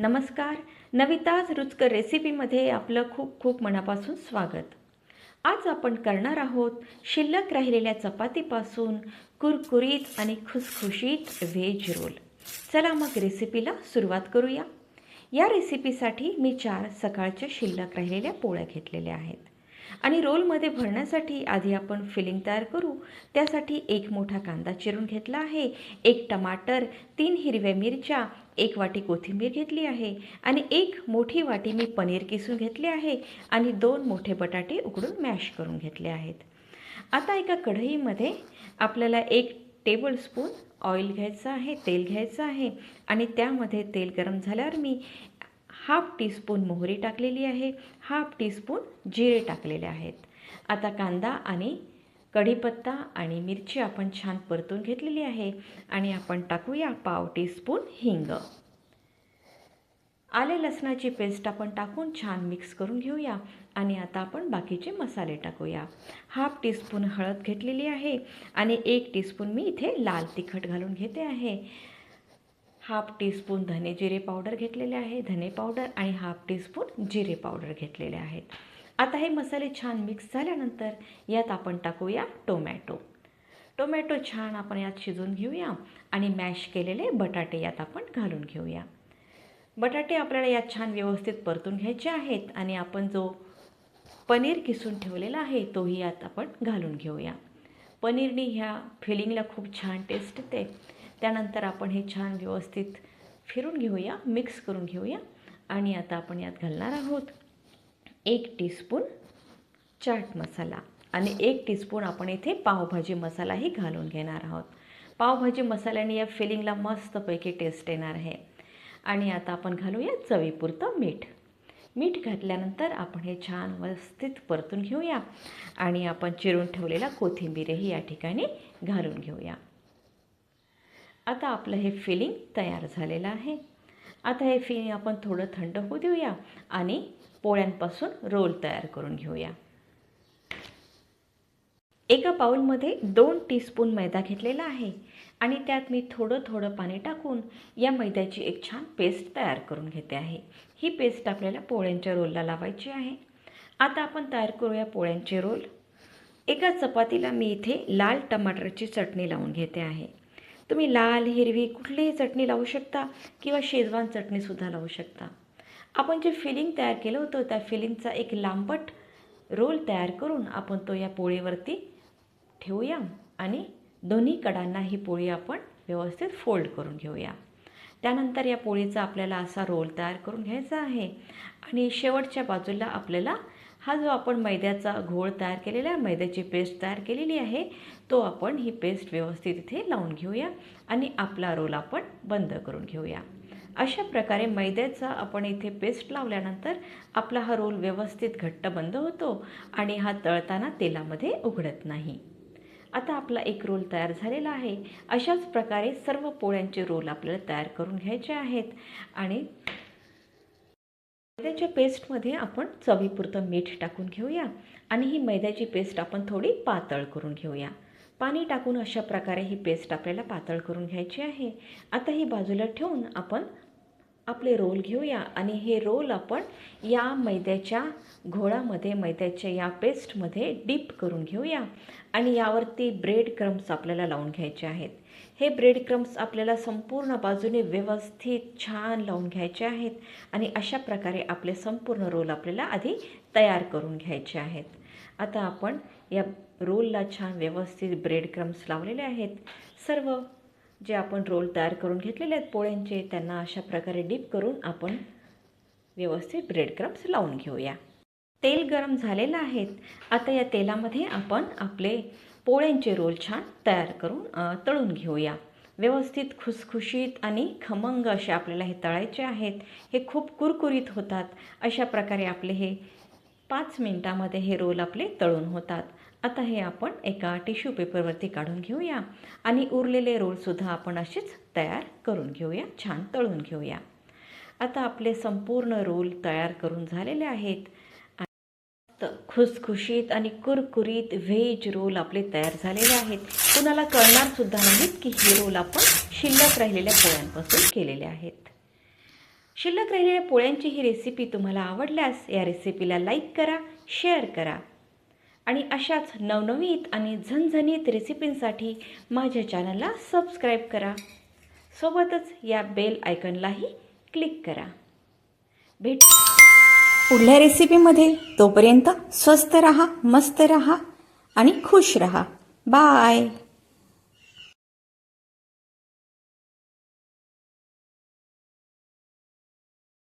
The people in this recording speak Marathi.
नमस्कार. नविताज रुचकर रेसिपीमध्ये आपलं खूप खूप मनापासून स्वागत. आज आपण करणार आहोत शिल्लक राहिलेल्या चपातीपासून कुरकुरीत आणि खुसखुशीत व्हेज रोल चला मग रेसिपीला सुरुवात करूया. या रेसिपीसाठी मी चार सकाळच्या शिल्लक राहिलेल्या पोळ्या घेतलेल्या आहेत. आणि रोलमध्ये भरण्यासाठी आधी आपण फिलिंग तयार करू. त्यासाठी एक मोठा कांदा चिरून घेतला आहे. एक टमाटर तीन हिरव्या मिरच्या एक वाटी कोथिंबीर घेतली आहे आणि एक मोठी वाटी मी पनीर किसून घेतले आहे आणि दोन मोठे बटाटे उकडून मॅश करून घेतले आहेत. आता एका कढईमध्ये आपल्याला एक टेबलस्पून ऑइल घ्यायचं आहे तेल घ्यायचं आहे आणि त्यामध्ये तेल गरम झाल्यावर मी हाफ टीस्पून मोहरी टाकलेली आहे हाफ टीस्पून जिरे टाकलेले आहेत. आता कांदा आणि कढीपत्ता आणि मिरची आपण छान परतून घेतलेली आहे आणि आपण टाकूया पाव टीस्पून हिंग. आले लसणाची पेस्ट आपण टाकून छान मिक्स करून घेऊया आणि आता आपण बाकीचे मसाले टाकूया. हाफ टीस्पून हळद घेतलेली आहे आणि एक टीस्पून मी इथे लाल तिखट घालून घेते आहे. हाफ टीस्पून धने जिरे पावडर घेतलेले आहे धने पावडर आणि हाफ टीस्पून जिरे पावडर घेतलेले आहेत. आता हे मसाले छान मिक्स झाल्यानंतर यात आपण टाकूया टोमॅटो. टोमॅटो छान आपण यात शिजवून घेऊया आणि मॅश केलेले बटाटे यात आपण घालून घेऊया. बटाटे आपल्याला यात छान व्यवस्थित परतून घ्यायचे आहेत आणि आपण जो पनीर किसून ठेवलेला आहे तोही यात आपण घालून घेऊया. पनीरनी ह्या फिलिंगला खूप छान टेस्ट येते. त्यानंतर आपण हे छान व्यवस्थित फिरून घेऊया मिक्स करून घेऊया. आणि आता आपण यात घालणार आहोत एक टीस्पून चाट मसाला आणि एक टीस्पून आपण इथे पावभाजी मसालाही घालून घेणार आहोत. पावभाजी मसाल्याने या फिलिंगला मस्तपैकी टेस्ट येणार आहे. आणि आता आपण घालूया चवीपुरतं मीठ. मीठ घातल्यानंतर आपण हे छान व्यवस्थित परतून घेऊया. आणि आपण चिरून ठेवलेला कोथिंबीरही या ठिकाणी घालून घेऊया. आता आपलं हे फिलिंग तयार झालेलं आहे. आता हे फिलिंग आपण थोडं थंड होऊ देऊया आणि पोळ्यांपासून रोल तयार करून घेऊया. एका बाऊलमध्ये दोन टीस्पून मैदा घेतलेला आहे आणि त्यात मी थोडं थोडं पाणी टाकून या मैद्याची एक छान पेस्ट तयार करून घेते आहे. ही पेस्ट आपल्याला पोळ्यांच्या रोलला लावायची आहे. आता आपण तयार करूया पोळ्यांचे रोल. एका चपातीला मी इथे लाल टमाटरची चटणी लावून घेते आहे. तुम्ही लाल हिरवी कुठलीही चटणी लावू शकता किंवा शेजवान चटणीसुद्धा लावू शकता. आपण जे फिलिंग तयार केलं होतं त्या फिलिंगचा एक लांबट रोल तयार करून आपण तो या पोळीवरती ठेवूया आणि दोन्ही कडांना ही पोळी आपण व्यवस्थित फोल्ड करून घेऊया. त्यानंतर या पोळीचा आपल्याला असा रोल तयार करून घ्यायचा आहे आणि शेवटच्या बाजूला आपल्याला हा जो आपण मैद्याचा घोळ तयार केलेला आहे मैद्याची पेस्ट तयार केलेली आहे तो आपण ही पेस्ट व्यवस्थित इथे लावून घेऊया आणि आपला रोल आपण बंद करून घेऊया. अशा प्रकारे मैद्याचा आपण इथे पेस्ट लावल्यानंतर आपला हा रोल व्यवस्थित घट्ट बंद होतो आणि हा तळताना तेलामध्ये उघडत नाही. आता आपला एक रोल तयार झालेला आहे. अशाच प्रकारे सर्व पोळ्यांचे रोल आपल्याला तयार करून घ्यायचे आहेत आणि मैद्याच्या पेस्टमध्ये आपण चवीपुरतं मीठ टाकून घेऊया आणि ही मैद्याची पेस्ट आपण थोडी पातळ करून घेऊया. पाणी टाकून अशा प्रकारे ही पेस्ट आपल्याला पातळ करून घ्यायची आहे. आता ही बाजूला ठेवून आपण आपले रोल घेऊया आणि हे रोल आपण या मैद्याच्या घोळामध्ये मैद्याच्या या पेस्टमध्ये डीप करून घेऊया आणि यावरती ब्रेड क्रम्स आपल्याला लावून घ्यायचे आहेत. हे ब्रेड क्रम्स आपल्याला संपूर्ण बाजूने व्यवस्थित छान लावून घ्यायचे आहेत आणि अशा प्रकारे आपले संपूर्ण रोल आपल्याला आधी तयार करून घ्यायचे आहेत. आता आपण या रोलला छान व्यवस्थित ब्रेड क्रम्स लावलेले आहेत. सर्व जे आपण रोल तयार करून घेतलेले आहेत पोळ्यांचे त्यांना अशा प्रकारे डीप करून आपण व्यवस्थित ब्रेड क्रम्स लावून घेऊया. तेल गरम झालेलं आहेत आता या तेलामध्ये आपण आपले पोळ्यांचे रोल छान तयार करून तळून घेऊया. व्यवस्थित खुसखुशीत आणि खमंग असे आपल्याला हे तळायचे आहेत. हे खूप कुरकुरीत होतात. अशा प्रकारे आपले हे पाच मिनटामध्ये हे रोल आपले तळून होतात. आता हे आपण एका टिश्यू पेपरवरती काढून घेऊया आणि उरलेले रोलसुद्धा आपण असेच तयार करून घेऊया. छान तळून घेऊया. आता आपले संपूर्ण रोल तयार करून झालेले आहेत. खुसखुशीत आणि कुरकुरीत व्हेज रोल आपले तयार झालेले आहेत. कुणाला कळणार सुद्धा नाहीत की हे रोल आपण शिल्लक राहिलेल्या पोळ्यांपासून केलेले आहेत. शिल्लक राहिलेल्या पोळ्यांची ही रेसिपी तुम्हाला आवडल्यास या रेसिपीला लाईक करा शेअर करा. आणि अशाच नवनवीत आणि झणझणीत रेसिपींसाठी माझ्या चॅनलला सबस्क्राईब करा. सोबतच या बेल आयकनलाही क्लिक करा. भेट पुढल्या रेसिपीमध्ये तोपर्यंत स्वस्त रहा मस्त रहा आणि खुश रहा. बाय